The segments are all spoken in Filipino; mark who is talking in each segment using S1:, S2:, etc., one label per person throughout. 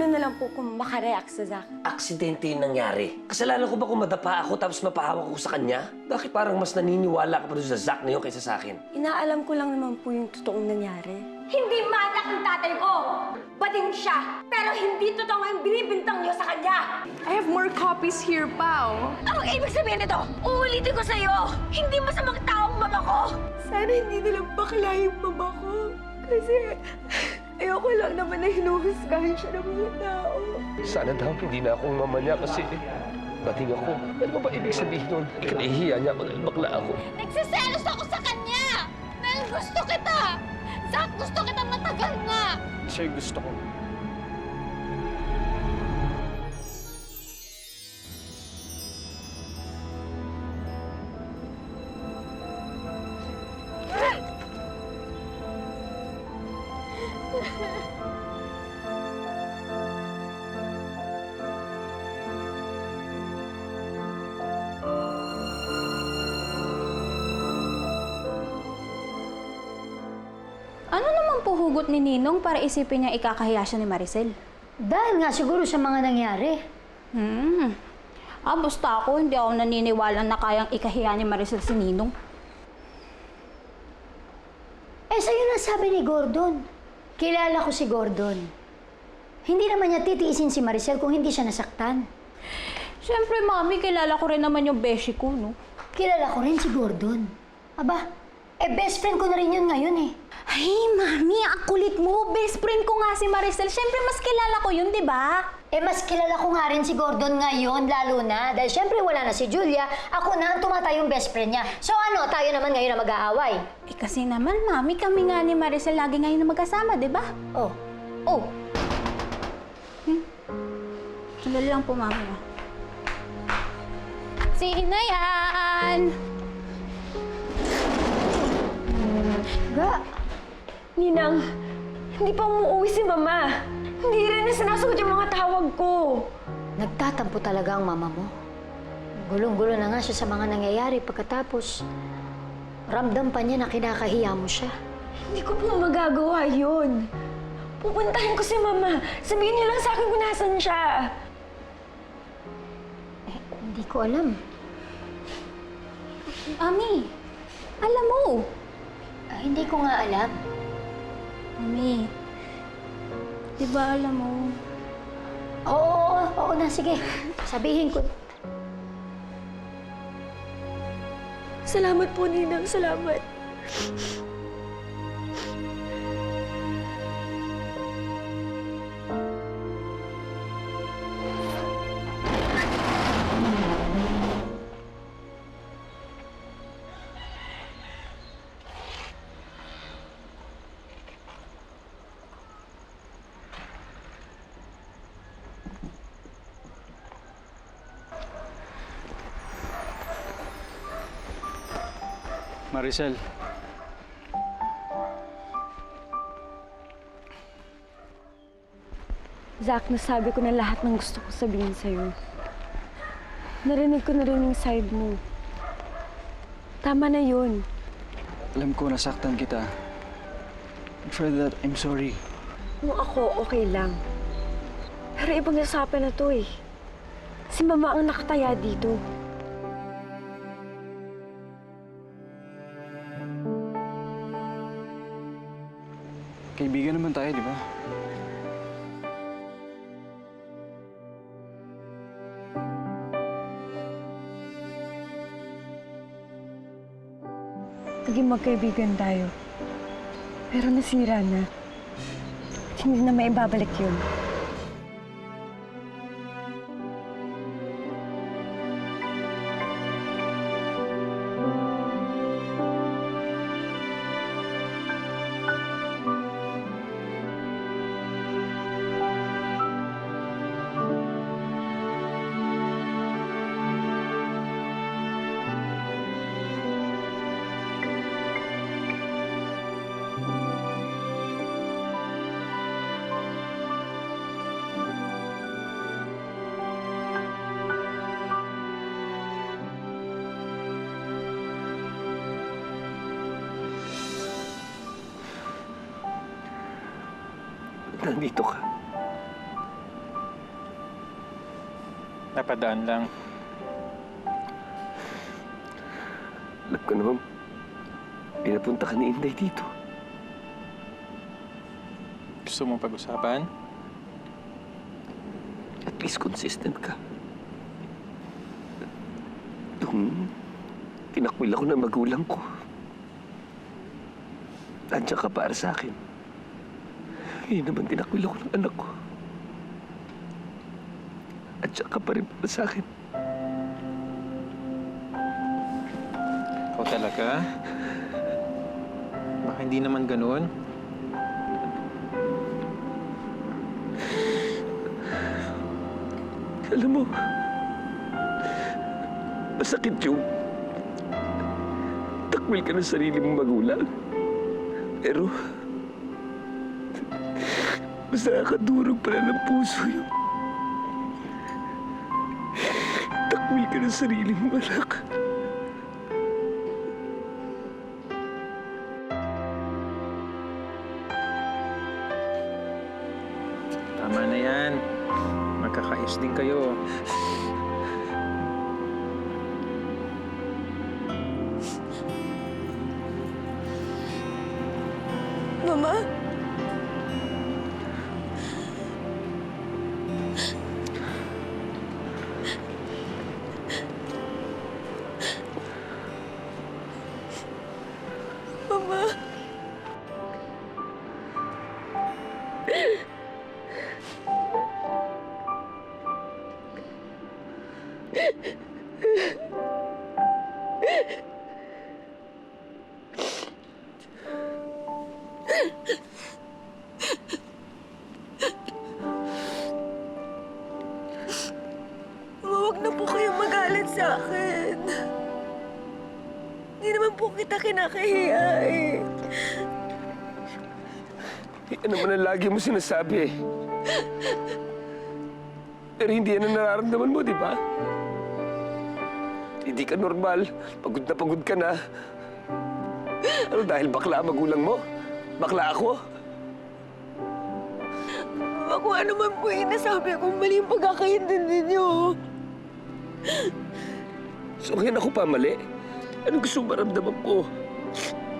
S1: paano na lang po kung makareact sa Zack?
S2: Aksidente yung nangyari. Kasalanan ko ba kung madapa ako tapos mapahawak ako sa kanya? Bakit parang mas naniniwala ka pa doon sa Zack na yun kaysa sa akin?
S1: Inaalam ko lang naman po yung totoong nangyari.
S3: Hindi manak ang tatay ko! Bading siya! Pero hindi totoo ang binibintang niyo sa kanya!
S4: I have more copies here, Pao.
S3: Anong ibig sabihin nito? Uulitin ko sa'yo! Hindi masamang tao ang mama ko!
S1: Sana hindi nilang bakla yung mama ko. Kasi ayoko lang naman na hinuhusgahan siya ng mga tao.
S2: Sana daw hindi na akong mama niya kasi bating ako. Ano ba ibig sabihin nun? Ikanahihiya niya ako dahil bakla ako.
S3: Nagsiselos ako sa kanya! Dahil gusto kita! Zach, gusto kita matagal na!
S2: Siya gusto ko.
S5: Hugot ni Ninong para isipin niya ikakahiya siya ni Maricel?
S6: Dahil nga siguro sa mga nangyari.
S5: Hmm. Ah, basta ako, hindi ako naniniwala na kayang ikahiya ni Maricel si Ninong.
S6: Eh, sa'yo na sabi ni Gordon. Kilala ko si Gordon. Hindi naman niya titiisin si Maricel kung hindi siya nasaktan.
S5: Siyempre, Mami, kilala ko rin naman yung beshi ko, no?
S6: Kilala ko rin si Gordon. Aba, eh best friend ko na rin yun ngayon eh.
S5: Ay, Mami, ang kulit mo. Best friend ko nga si Maricel. Siyempre, mas kilala ko yun, di ba?
S6: Eh mas kilala ko nga rin si Gordon ngayon, lalo na. Dahil syempre wala na si Julia, ako na ang tumatay yung best friend niya. So ano, tayo naman ngayon na mag-aaway.
S5: Eh, kasi naman, Mami, kami nga ni Maricel lagi ngayon na magkasama, di ba?
S6: Oh,
S5: Oh. Hmm. Sandali lang po, Mami. ah. Sino yan?
S6: Ga,
S1: Ninang, hindi pa umuwi si Mama. Hindi rin na sinasagot yung mga tawag ko.
S6: nagtatampo talaga ang mama mo. Gulong-gulo na nga siya sa mga nangyayari pagkatapos ramdam pa niya na kinakahiya mo siya.
S1: Hindi ko po magagawa yun. Pupuntahin ko si Mama. Sabihin niyo lang sa akin kung nasan siya.
S6: Eh, hindi ko alam.
S5: Mami, alam mo.
S6: Ah, hindi ko nga alam.
S5: Mami, di ba alam mo?
S6: Oo, oo, oo na, sige. Sabihin ko.
S1: Salamat po, Ninang. Salamat.
S7: Maricel,
S1: Zach, nasabi ko na lahat ng gusto ko sabihin sa'yo. Narinig ko na rin yung side mo. Tama na yun.
S7: alam ko nasaktan kita. And for that, I'm sorry.
S1: Kung ako, okay lang. Pero ibang usapan na to eh. Si Mama ang nakataya dito.
S7: Naman tayo, di ba?
S1: Naging magkaibigan tayo. Pero nasira na. Hindi na maibabalik yun.
S2: Nandito ka.
S8: Padaan lang.
S9: Alam ko naman, pinapunta ka ni Inday dito.
S8: Gusto mong pag-usapan?
S9: At least consistent ka. Nung tinakwil ako ng magulang ko, nandiyan ka para sa akin. Ngayon naman tinakwil ako ng anak ko. At ka pa rin para sa akin.
S8: Ikaw talaga? Baka hindi naman ganun.
S9: Alam mo, masakit yung takwil ka ng sarili mong magulang. Pero, mas nakakadurog pala ng puso yung takwil ka ng sarili mong anak. Lagi mo sinasabi eh. Pero hindi yan ang nararamdaman mo, di ba? Hindi ka normal. Pagod na pagod ka na. Ano dahil bakla ang magulang mo? Bakla ako?
S1: Ako ano man po yung nasabi kong mali yung pagkakaintindi niyo.
S9: So ngayon ako pa mali? Anong gusto maramdaman ko?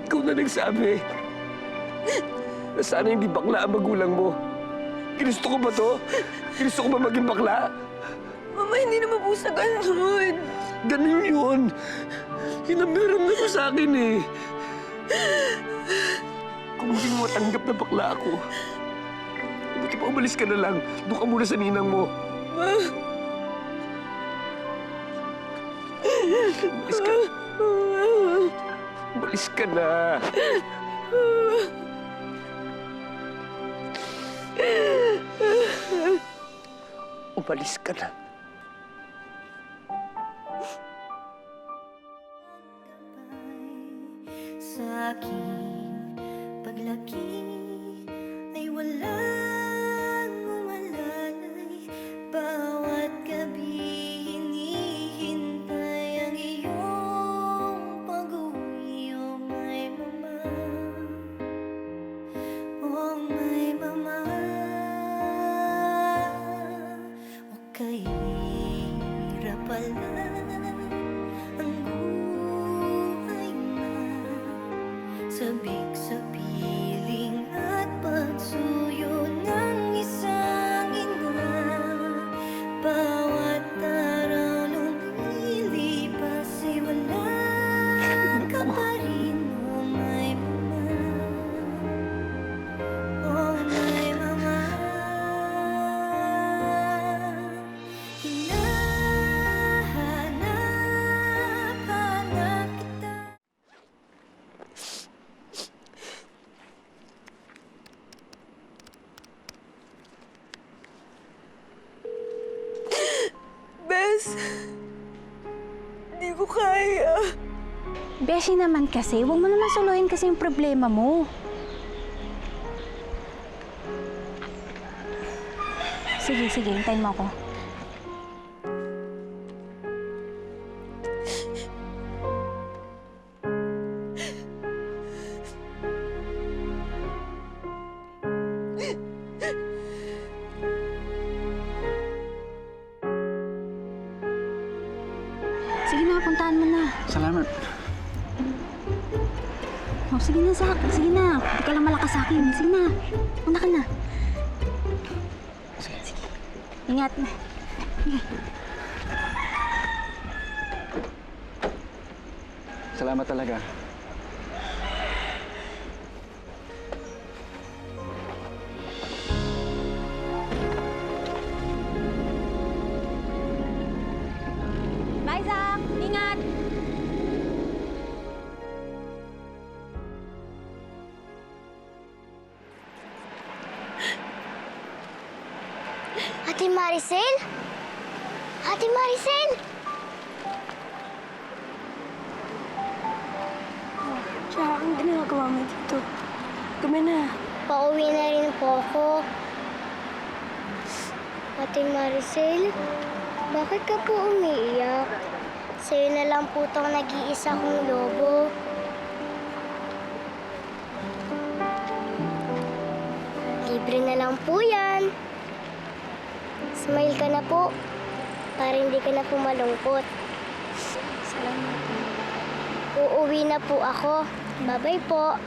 S9: Ikaw na nagsabi. Na sana hindi bakla ang magulang mo. Ginusto ko ba to? Ginusto ko ba maging bakla?
S1: Mama, hindi naman po sa ganun.
S9: Ganun yun. Yun ang meron na sa akin eh. Kung hindi mo matanggap na bakla ako, buti pa umalis ka na lang. Doon ka muna sa ninang mo. Umalis ka. Umalis ka na. Umalis ka na.
S5: Beshi naman kasi, huwag mo naman suluhin kasi yung problema mo. Sige, sige, hintayin mo ako. na.
S7: Salamat.
S5: Oh, sige na, Zach. Sige na. Hindi ka lang malakas sa akin. Sige na. Una ka na. Sige. Ingat na.
S7: Salamat talaga.
S10: Ate Maricel? Ate Maricel?
S1: Tsaka, ang ginagawa mo dito? Kami na.
S10: Pauwi na rin po ako. Ate Maricel, bakit ka po umiiyak? Sa'yo na lang po tong nag-iisa kong lobo. Libre na lang po yan. Smile ka na po, para hindi ka na po malungkot. Salamat. Uuwi na po ako. Bye-bye po.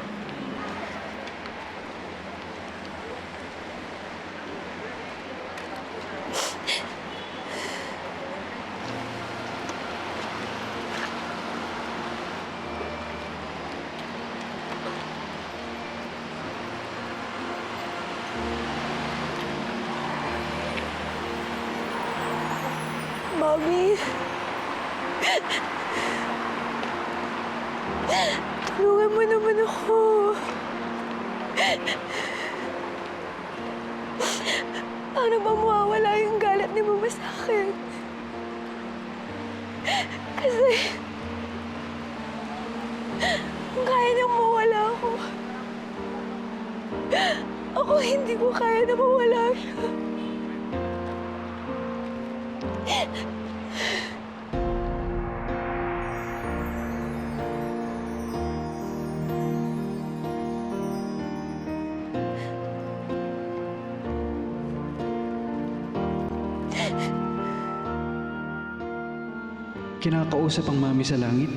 S7: Kinakausap ang mami sa langit.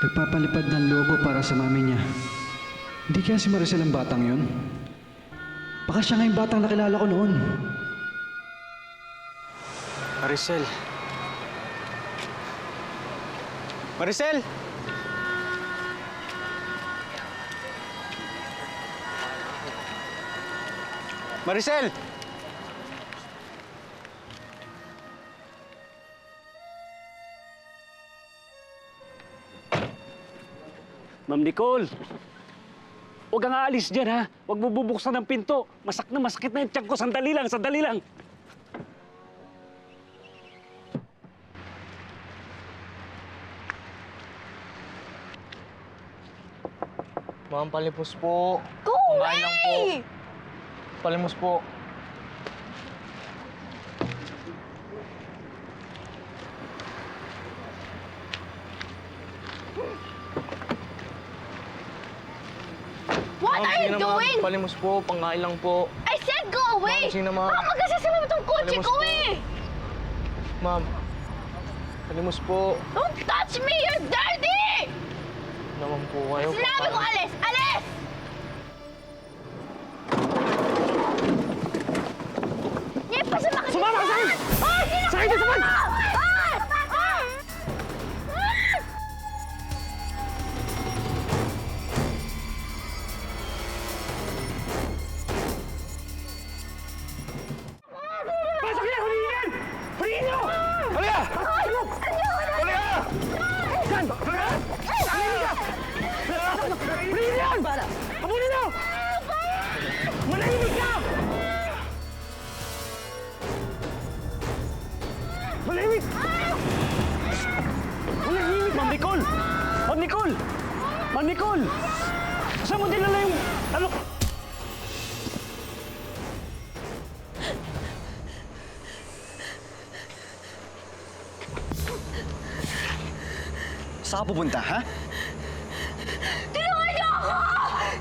S7: Nagpapalipad ng lobo para sa mami niya. Hindi kaya si Maricel ang batang yun? Baka siya nga yung batang nakilala ko noon.
S11: Maricel. Maricel! Maricel!
S12: Ma'am Nicole, huwag kang aalis dyan, ha? Huwag mo bubuksan ng pinto. Masak na masakit na yung tiyan ko. Sandali lang, sandali lang.
S11: Ma'am, palimos po.
S3: Go
S11: Kumain lang po.
S3: away!
S11: Palimos po.
S3: What
S11: Ma'am,
S3: are
S11: sige
S3: you
S11: na, ma'am.
S3: doing?
S11: Palimos po, pangkain lang po.
S3: I said go away!
S11: Ma'am, sige na, ma'am.
S3: Baka magkasasama mo itong kotse
S11: Palimos
S3: ko
S11: po.
S3: eh!
S11: Ma'am, palimos po.
S3: Don't touch me! You're dirty!
S11: Naman po kayo.
S3: Sinabi ko alis!
S12: Saan
S7: ka pupunta, ha?
S3: Tulungan niyo ako!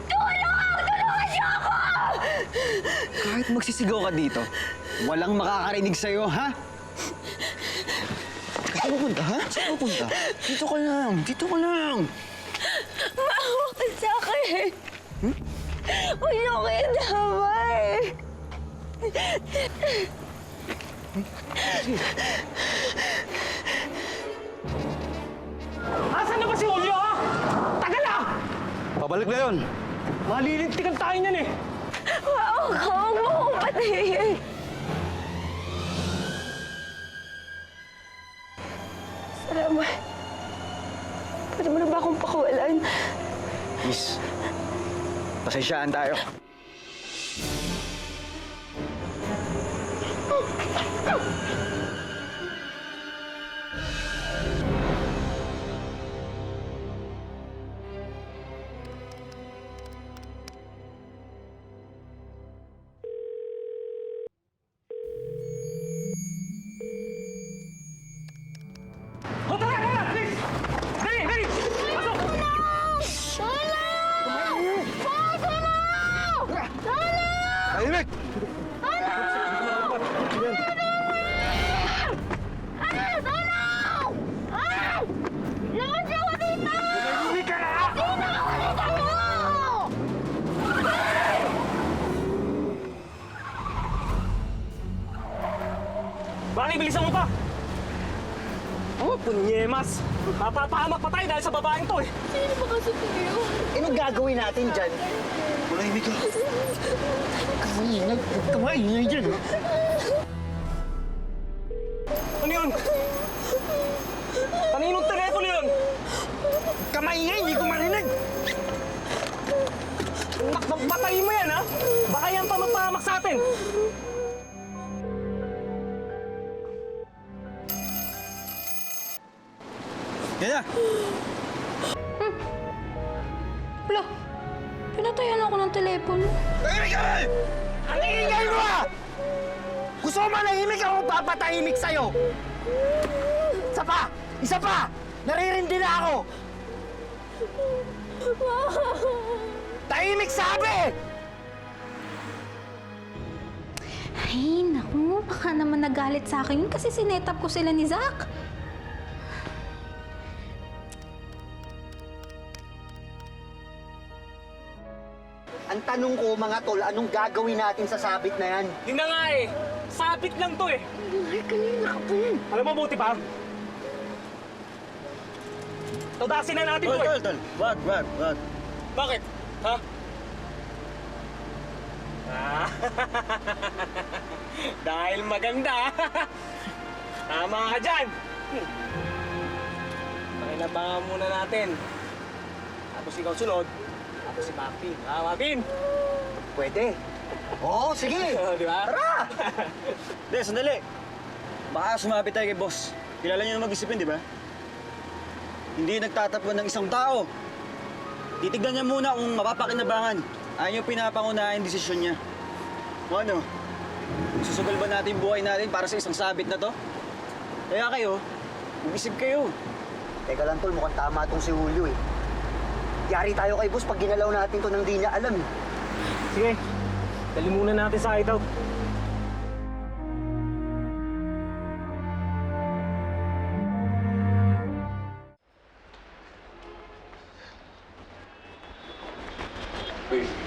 S3: Tulong! Tulungan niyo ako!
S7: Kahit magsisigaw ka dito, walang makakarinig sa'yo, ha?
S13: Saan ka punta? Dito ka lang. Dito ka lang.
S3: Maawa ka sa akin. Huwag niyo ko damay.
S12: Asan
S13: Pabalik na yun.
S12: Malilintikan tayo niyan eh.
S3: Ka. Huwag mo akong patayin. Salamat. Pwede mo na ba akong pakawalan?
S13: Miss, pasensyaan tayo.
S12: Bali, bilisan mo pa! Oh, punyemas! Mapapahamak pa tayo dahil sa babaeng to eh!
S13: Anong gagawin natin dyan? Manahimik ka. Kamaingay. Kamaingay dyan.
S5: Ako
S13: papatahimik sa'yo? Isa pa! Isa pa! Naririndi na ako! Tahimik sabi!
S5: Ay, naku, baka naman nagalit sa akin yun kasi sinetap ko sila ni Zach.
S13: Tanong ko mga tol, anong gagawin natin sa sabit na yan?
S12: Yun na nga eh! Sabit lang to eh!
S13: Ay, kanina ka pa eh.
S12: Alam mo, buti pa? Tudasin na natin to eh!
S13: tol. Wag, wag, wag.
S12: Bakit? Ha? Ah, Dahil maganda. Tama ka dyan. Hmm. Pakilabangan muna natin. Tapos ikaw sunod. Tapos si Papi. Ha, Marvin?
S13: Pwede. Oo, sige.
S12: Di ba?
S13: Tara!
S14: Hindi, sandali. Baka sumapit tayo kay boss. Kilala niyo na mag-isipin, di ba? Hindi nagtatapon ng isang tao. Titignan niya muna kung mapapakinabangan. Ayaw yung pinapangunahan desisyon niya. O ano? Susugal ba natin yung buhay natin para sa isang sabit na to? Kaya kayo, mag-isip kayo.
S13: Teka lang tol, mukhang tama tong si Julio eh. Yari tayo kay boss pag ginalaw natin to nang di niya alam eh.
S12: Sige. Dali muna natin sa hideout.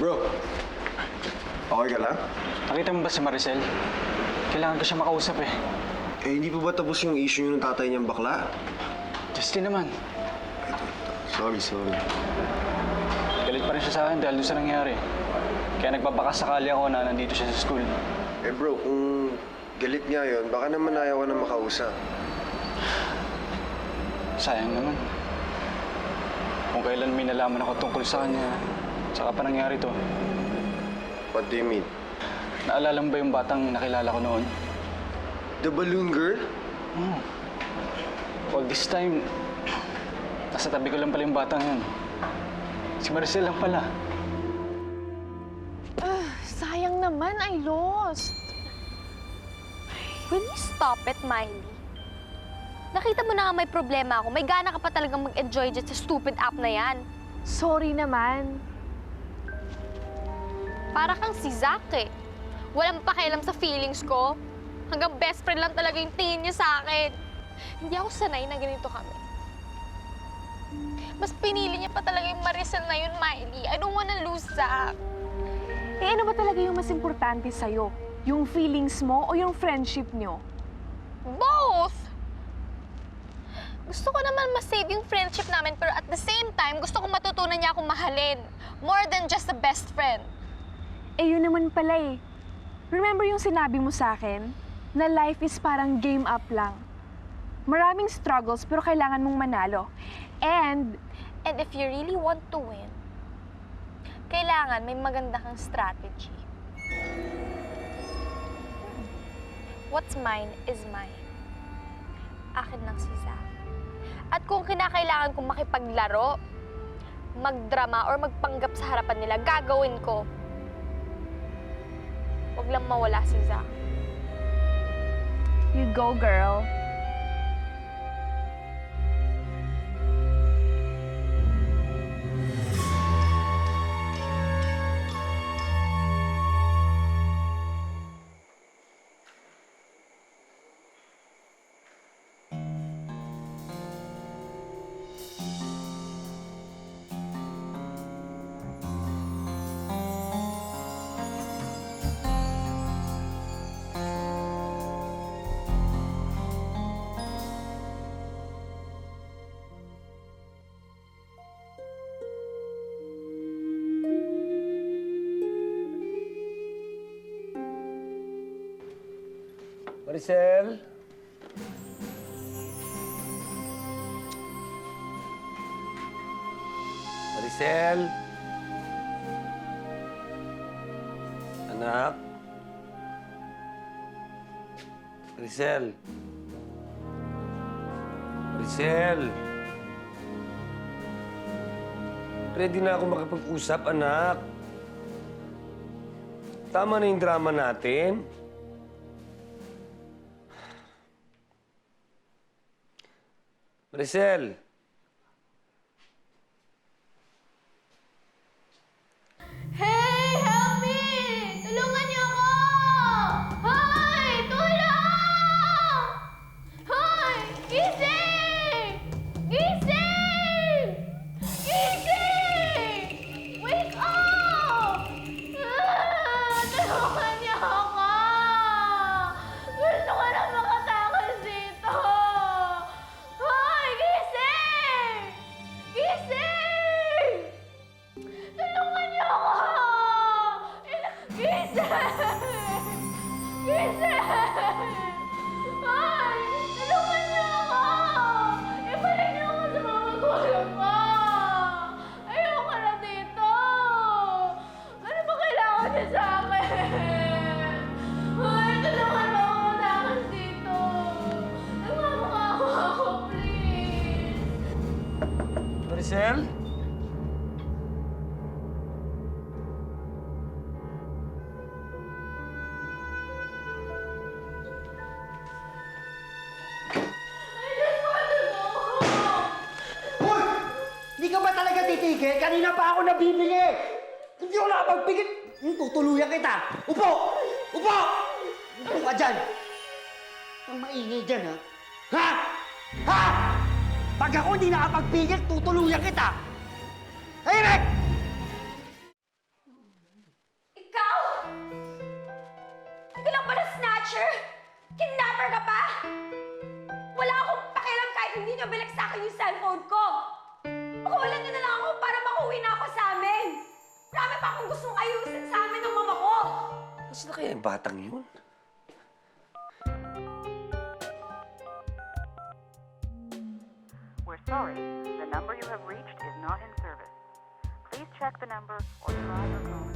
S15: Bro, okay ka lang?
S7: Nakita mo ba si Maricel? Kailangan ko siya makausap eh.
S15: Eh, hindi pa ba tapos yung issue ng tatay niyang bakla?
S7: Justin naman.
S15: Sorry, sorry.
S7: Pa rin siya sa akin dahil doon sa nangyari. Kaya nagbabakas sakali ako na nandito siya sa school.
S15: Eh bro, kung galit nga yun, baka naman ayaw ka na makausap.
S7: Sayang naman. Kung kailan may nalaman ako tungkol sa kanya, saka pa nangyari to.
S15: What do you mean?
S7: Naalala mo ba yung batang nakilala ko noon?
S15: The balloon girl?
S7: Hmm. Well, this time, nasa tabi ko lang pala yung batang yun. Si Maricel lang pala.
S4: Sayang naman, I lost.
S3: Will you stop it, Miley? Nakita mo na nga may problema ako. May gana ka pa talagang mag-enjoy dyan sa stupid app na yan.
S4: Sorry naman.
S3: Para kang si Zack eh. Walang pakialam sa feelings ko. Hanggang best friend lang talaga yung tingin niya sa akin.
S1: Hindi ako sanay na ganito kami. Mas pinili niya pa talaga yung Maricel na yun, Miley. I don't wanna lose Zach.
S4: Eh ano ba talaga yung mas importante sa'yo? Yung feelings mo o yung friendship nyo?
S1: Both! Gusto ko naman ma-save yung friendship namin pero at the same time, gusto ko matutunan niya akong mahalin. More than just a best friend.
S4: Eh yun naman pala eh. Remember yung sinabi mo sa akin? Na life is parang game up lang. Maraming struggles pero kailangan mong manalo. And
S1: And if you really want to win, kailangan may maganda kang strategy. What's mine is mine. Akin lang si Zach. At kung kinakailangan kong makipaglaro, magdrama or magpanggap sa harapan nila, gagawin ko. Huwag lang mawala si Zach.
S4: you go girl.
S3: Maricel? Maricel? Anak? Maricel? Maricel? Ready na ako makipag-usap, anak. Tama na yung drama natin. Maricel!
S13: Nabibili! Hindi ko nakapagpigil! Hmm, tutuluyan kita! Upo! Upo! Upo ka dyan! Ang maingay dyan, ha? Ha? Ha? Pag ako hindi nakapagpigil, tutuluyan kita! Tahimik!
S1: Ikaw? Ikaw lang ba na snatcher? Kidnapper ka pa? Wala akong pakialam kahit hindi niyo bilag sa akin yung cellphone ko. Pakulan niyo na lang ako para makuwi na ako sa amin. Marami pa akong gustong ayusin sa amin ng mama ko.
S3: Nasaan na kaya yung batang yun?
S16: We're sorry, the number you have reached is not in service. Please check the number or try your call.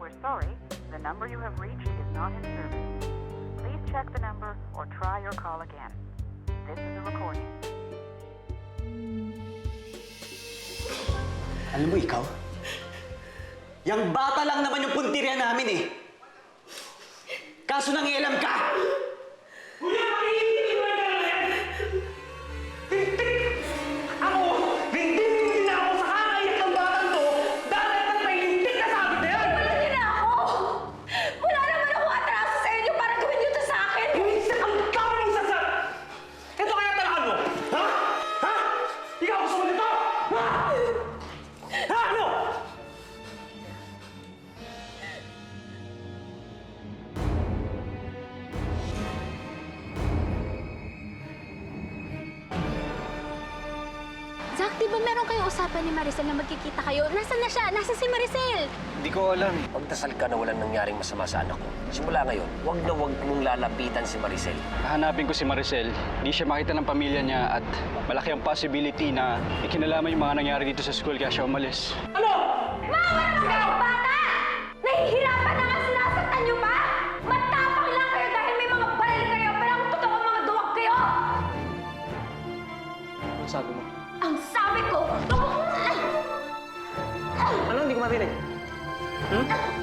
S16: We're sorry, the number you have reached is not in service. Check the number or try your call again. This is a recording.
S8: Alam mo ikaw? Yang bata lang naman yung puntirya namin eh. Kaso nangialam ka!
S1: Si Maricel?
S12: Hindi ko alam.
S2: Magdasal ka na walang nangyaring masama sa anak ko. Simula ngayon, huwag na huwag mong lalapitan si Maricel.
S7: Hahanapin ko si Maricel. Di siya makita ng pamilya niya at malaki ang possibility na ikinalaman yung mga nangyari dito sa school kaya siya umalis.
S1: Mawala sa kayong bata! Nahihirapan
S12: sabi